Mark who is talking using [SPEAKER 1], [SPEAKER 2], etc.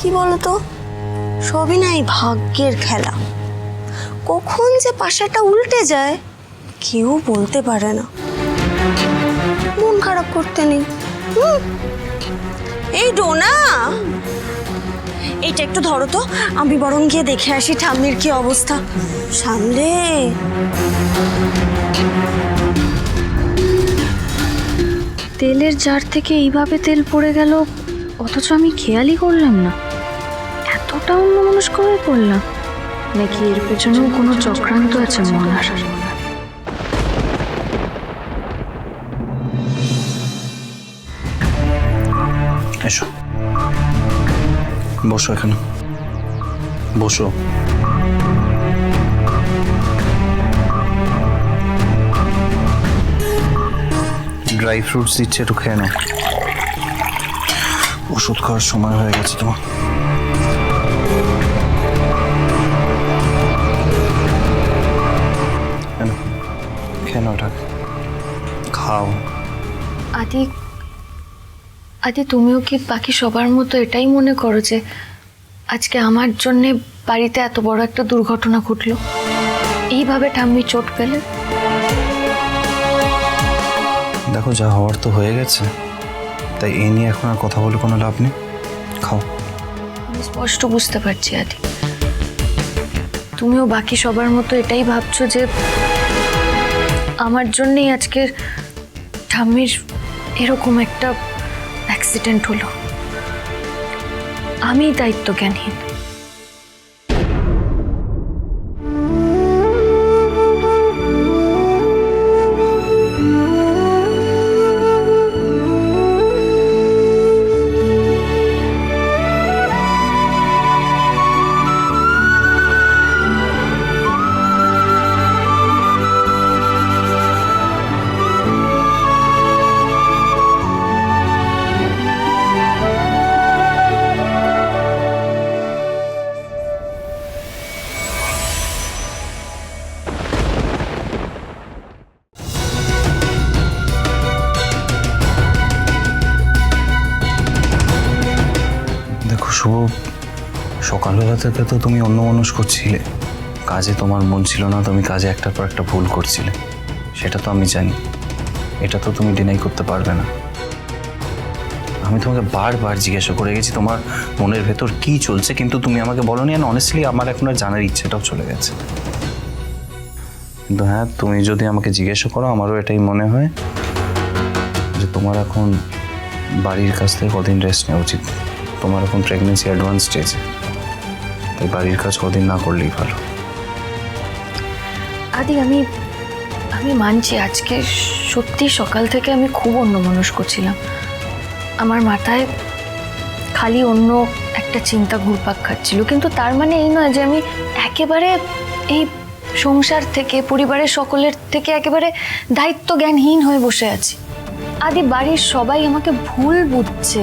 [SPEAKER 1] কি বলতো? সবই না এই ভাগ্যের খেলা। কখন যে পাশাটা উল্টে যায়, কেউ বলতে পারে না। মন খারাপ করতে নেই। এই ডোনা! এটা একটু ধরো তো, আমি বরং গিয়ে দেখে আসি ঠাম্মির কি অবস্থা। সামলে
[SPEAKER 2] তেলের জার থেকে এইভাবে তেল পড়ে গেল অথচ আমি খেয়ালই করলাম না। এতটা অন্যমনস্ক হয়ে পড়লাম। নাকি এর পেছনেও কোনো চক্রান্ত আছে মনার
[SPEAKER 3] এসো। বসো এখানে। বসো। ড্রাই ফ্রুটস দিচ্ছে, একটু খেয়ে নাও। ওষুধ খাওয়ার সময় হয়ে গেছে তোমার। নাও, ওটা? খাও।
[SPEAKER 2] আদি আদি তুমিও কি বাকি সবার মতো এটাই মনে করো যে আজকে আমার জন্যে বাড়িতে এত বড় একটা দুর্ঘটনা ঘটলো? এইভাবে ঠাম্মি চোট পেলে?
[SPEAKER 3] দেখো যা হওয়ার তো হয়ে গেছে। তাই এই নিয়ে এখন আর কথা বলে কোনো লাভ নেই। খাও।
[SPEAKER 2] স্পষ্ট বুঝতে পারছি, আদি। তুমিও বাকি সবার মতো এটাই ভাবছ যে আমার জন্যই আজকের ঠাম্মির এরকম একটা অ্যাক্সিডেন্ট হলো। আমি দায়িত্ব জ্ঞানহীন
[SPEAKER 3] শুভ সকালবেলা থেকে তো তুমি অন্য মানুষ করছিলে কাজে তোমার মন ছিল না, তুমি কাজে একটার পর একটা ভুল করছিলে। সেটা তো আমি জানি। এটা তো তুমি ডিনাই করতে পারবে না। আমি তোমাকে বারবার জিজ্ঞাসা করে গেছি, তোমার মনের ভেতর কি চলছে? কিন্তু তুমি আমাকে বলনি আর অনেস্টলি আমার এখন আর জানার ইচ্ছেটাও চলে গেছে। কিন্তু হ্যাঁ তুমি যদি আমাকে জিজ্ঞাসা করো, আমারও এটাই মনে হয় যে তোমার এখন বাড়ির কাছ থেকে কদিন রেস্ট নেওয়া উচিত। তোমার এখন প্রেগনেন্সি অ্যাডভান্স স্টেজে তাই বাড়ির কাজ কদিন না করলেই ভালো।
[SPEAKER 2] আদি, আমি আমি মানছি আজকে সত্যি সকাল থেকে আমি খুব অন্যমনস্ক ছিলাম। আমার মাথায় খালি অন্য একটা চিন্তা ঘুরপাক খাচ্ছিল। কিন্তু তার মানে এই নয় যে আমি একেবারে এই সংসার থেকে, পরিবারের সকলের থেকে একেবারে দায়িত্ব জ্ঞানহীন হয়ে বসে আছি। আদি, বাড়ির সবাই আমাকে ভুল বুঝছে।